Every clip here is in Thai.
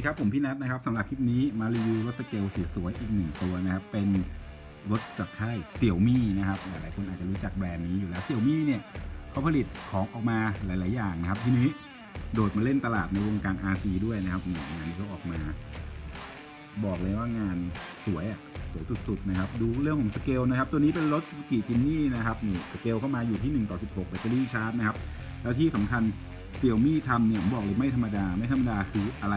ดีครับ ผมพี่นัทนะครับสำหรับคลิปนี้มารีวิวรถสเกลสวยๆอีกหนึ่งตัวนะครับ เป็นรถจากค่ายเสี่ยวมี่นะครับหลายๆคนอาจจะรู้จักแบรนด์นี้อยู่แล้วเสี่ยวมี่เนี่ยเขาผลิตของออกมาหลาย ๆ อย่างนะครับ ทีนี้โดดมาเล่นตลาดในวงการ RC ด้วยนะครับงานที่เขาออกมา บอกเลยว่างานสวยอะสวยสุด ๆ นะครับ ดูเรื่องของสเกลนะครับ ตัวนี้เป็นรถสกีจินนี่นะครับนี่สเกลเข้ามาอยู่ที่1ต่อ16แบตเตอรี่ชาร์จนะครับแล้วที่สำคัญเสี่ยวมี่ทำเนี่ยผมบอกเลยไม่ธรรมดาไม่ธรรมดาคืออะไร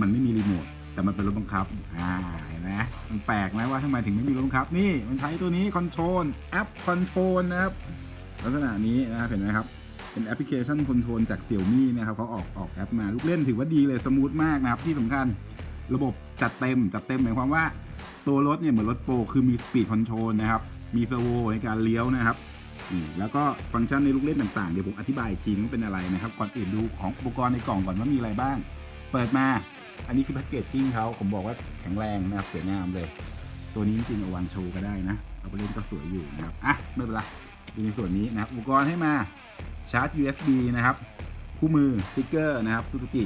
มันไม่มีรีโมทแต่มันเป็นรถบังคับ อ่า เห็นไหมมันแปลกไหมว่าทำไมถึงไม่มีรถบังคับ นี่ มันใช้ตัวนี้คอนโทรลแอปคอนโทรลนะครับ ลักษณะนี้นะครับ เห็นไหมครับ เป็นแอปพลิเคชันคอนโทรลจากเสี่ยวมี่นะครับเขาออกออกแอปมาลูกเล่นถือว่าดีเลยสมูทมากนะครับ ที่สำคัญระบบจัดเต็ม จัดเต็มหมายความว่า ตัวรถเนี่ยเหมือนรถโปรคือมีสปีดคอนโทรลนะครับ มีเซอร์โวในการเลี้ยวนะครับอืมแล้วก็ฟังก์ชันในลูกเล่นต่างๆ เดี๋ยวผมอธิบายอีกทีนึงว่าเป็นอะไรนะครับ ก่อนอื่นดูของอุปกรณ์ในกล่องก่อนว่ามีอะไรบ้าง เปิดมา อันนี้คือแพ็กเกจจิ้งเขาผมบอกว่าแข็งแรงนะครับสวยงามเลย ตัวนี้จริงเอาวางโชว์ก็ได้นะ เอาไปเล่นก็สวยอยู่นะครับอะไม่เป็นไรดูในส่วนนี้นะครับอุปกรณ์ให้มาชาร์จ USB นะครับคู่มือสติ๊กเกอร์นะครับซูซูกิ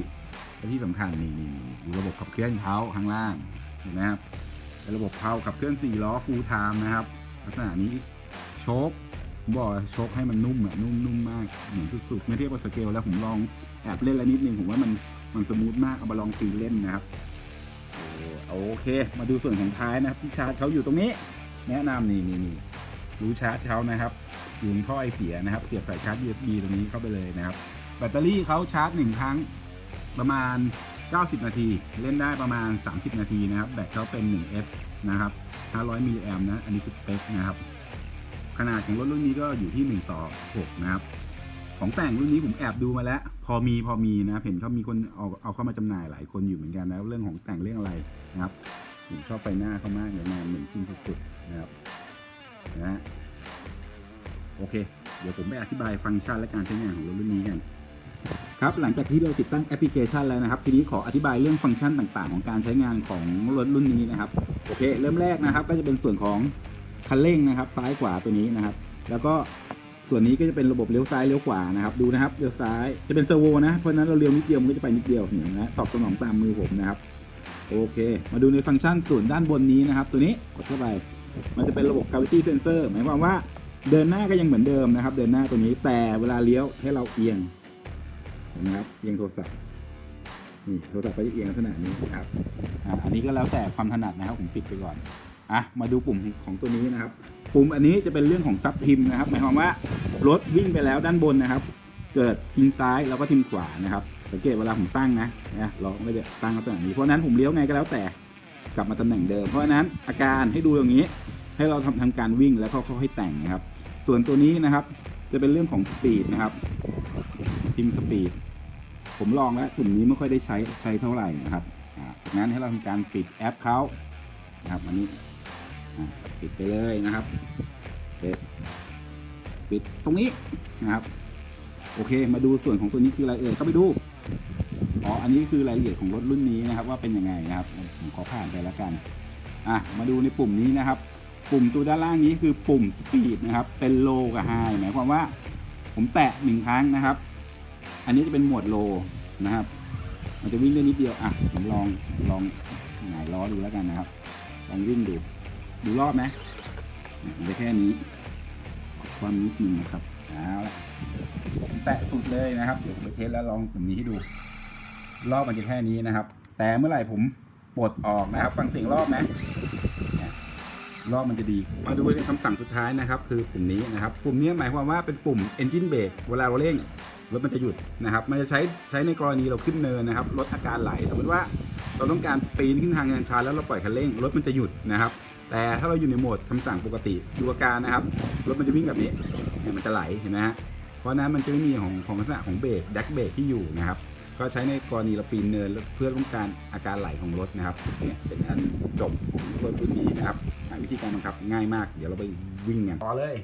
และที่สำคัญนี่นี่นี่ดูระบบขับเคลื่อนเขาข้างล่างเห็นไหมครับเป็นระบบเพาขับเคลื่อน4ล้อ full time นะครับลักษณะนี้โชค บอกชคให้มันนุ่มอะนุ่มนุ่มมากเหมือนสุดๆเมื่อเทียบกับสเกลแล้วผมลองแอบเล่นแล้วนิดนึงผมว่ามันมันสมูทมากเอามาลองตีเล่นนะครับโอเค มาดูส่วนของท้ายนะครับที่ชาร์จเขาอยู่ตรงนี้ แนะนำนี่นี่นี่รูชาร์จเขานะครับอยู่ในท่อไอเสียนะครับ เสียบสายชาร์จ USB ตรงนี้เข้าไปเลยนะครับ แบตเตอรี่เขาชาร์จหนึ่งครั้งประมาณ 90 นาที เล่นได้ประมาณ 30 นาทีนะครับ แบตเขาเป็น 1S นะครับ 500 มิลลิแอมนะ อันนี้คือสเปคนะครับ ขนาดของรถรุ่นนี้ก็อยู่ที่ 1 ต่อ 6 นะครับ ของแต่งรุ่นนี้ผมแอบดูมาแล้ว พอมีพอมีนะครับเห็นเขามีคนเอาเอาเข้ามาจำหน่ายหลายคนอยู่เหมือนกันนะเรื่องของแต่งเรื่องอะไรนะครับผมชอบไฟหน้าเขามากเลยงาเหมือนจริงสุดๆนะครับนะฮะโอเค เดี๋ยวผมไปอธิบายฟังก์ชันและการใช้งานของรถรุ่นนี้กันครับหลังจากที่เราติดตั้งแอปพลิเคชันแล้วนะครับ ทีนี้ขออธิบายเรื่องฟังก์ชันต่างๆ ของการใช้งานของรถรุ่นนี้นะครับโอเค เริ่มแรกนะครับ ก็จะเป็นส่วนของ คันเร่งนะครับ ซ้ายขวาตัวนี้นะครับ แล้วก็ส่วนนี้ก็จะเป็นระบบเลี้ยวซ้ายเลี้ยวขวานะครับ ดูนะครับเลี้ยวซ้ายจะเป็นเซอร์โวนะเพราะนั้นเราเลี้ยวนิดเดียวมันก็จะไปนิดเดียวเห็นไหมตอบสนองตามมือผมนะครับโอเค มาดูในฟังก์ชันส่วนด้านบนนี้นะครับ ตัวนี้กดเข้าไป มันจะเป็นระบบ gravity sensor หมายความว่าเดินหน้าก็ยังเหมือนเดิมนะครับ เดินหน้าตัวนี้แต่เวลาเลี้ยวให้เราเอียงนไหมครับเอียงโทรศัพท์นี่โทรศัพท์ก็จะเอียงลักษณะนี้นะครับออันนี้ก็แล้วแต่ความถนัดนะครับผมปิดไปก่อน อะมาดูปุ่มของตัวนี้นะครับ ปุ่มอันนี้จะเป็นเรื่องของซับทิมนะครับ หมายความว่ารถวิ่งไปแล้วด้านบนนะครับ เกิดทิมซ้ายแล้วก็ทิมขวานะครับสังเกตเวลาผมตั้งนะนะล้อมันก็จะตั้งลักษณะนี้ เพราะนั้นผมเลี้ยวไงก็แล้วแต่กลับมาตำแหน่งเดิม เพราะนั้นอาการให้ดูอย่างนี้ ให้เราทำทำการวิ่งแล้วก็ค่อยๆแต่งนะครับ ส่วนตัวนี้นะครับ จะเป็นเรื่องของสปีดนะครับทิมสปีดผมลองแล้วกลุ่มนี้ไม่ค่อยได้ใช้ใช้เท่าไหร่นะครับอ่าจากนั้นให้เราทำการปิดแอปเขานะครับอันนี้ ปิดไปเลยนะครับปิดปิดตรงนี้นะครับ โอเค มาดูส่วนของตัวนี้คืออะไรเอ่ยเข้าไปดูอ๋ออันนี้คือรายละเอียดของรถรุ่นนี้นะครับ ว่าเป็นยังไงนะครับผมขอผ่านไปแล้วกันอะมาดูในปุ่มนี้นะครับ ปุ่มตัวด้านล่างนี้คือปุ่มสปีดนะครับ เป็นโลกับไฮหมายความว่า ผมแตะหนึ่งครั้งนะครับ อันนี้จะเป็นหมวดโลนะครับ มันจะวิ่งได้นิดเดียวอะผมลองลองหงายล้อดูแล้วกันนะครับลองวิ่งดู ดูรอบไหมเนี่ยมันจะแค่นี้ความนิดนึงนะครับเอาละแตะสุดเลยนะครับเดี๋ยวผมไปเทสแล้วลองปุ่มนี้ให้ดู รอบมันจะแค่นี้นะครับ แต่เมื่อไหร่ผมปลดออกนะครับ ฟังเสียงรอบไหมรอบมันจะดี มาดูในคำสั่งสุดท้ายนะครับ คือปุ่มนี้นะครับ ปุ่มนี้หมายความว่าเป็นปุ่ม engine brake เวลาเราเร่งรถมันจะหยุดนะครับ มันจะใช้ใช้ในกรณีเราขึ้นเนินนะครับลดอาการไหล สมมติว่าเราต้องการปีนขึ้นทางยานชาแล้วเราปล่อยคันเร่ง รถมันจะหยุดนะครับ แต่ถ้าเราอยู่ในโหมดคำสั่งปกติดูอาการนะครับรถมันจะวิ่งแบบนี้เนี่ยมันจะไหลเห็นไหมฮะเพราะนั้นมันจะไม่มีของของลักษณะของเบรกแดกเบรกที่อยู่นะครับก็ใช้ในกรณีเราปีนเนินเพื่อต้องการอาการไหลของรถนะครับเนี่ยเป็นอันจบของรถรุ่นนี้นะครับวิธีการบังคับง่ายมาก เดี๋ยวเราไปวิ่งกันต่อเลย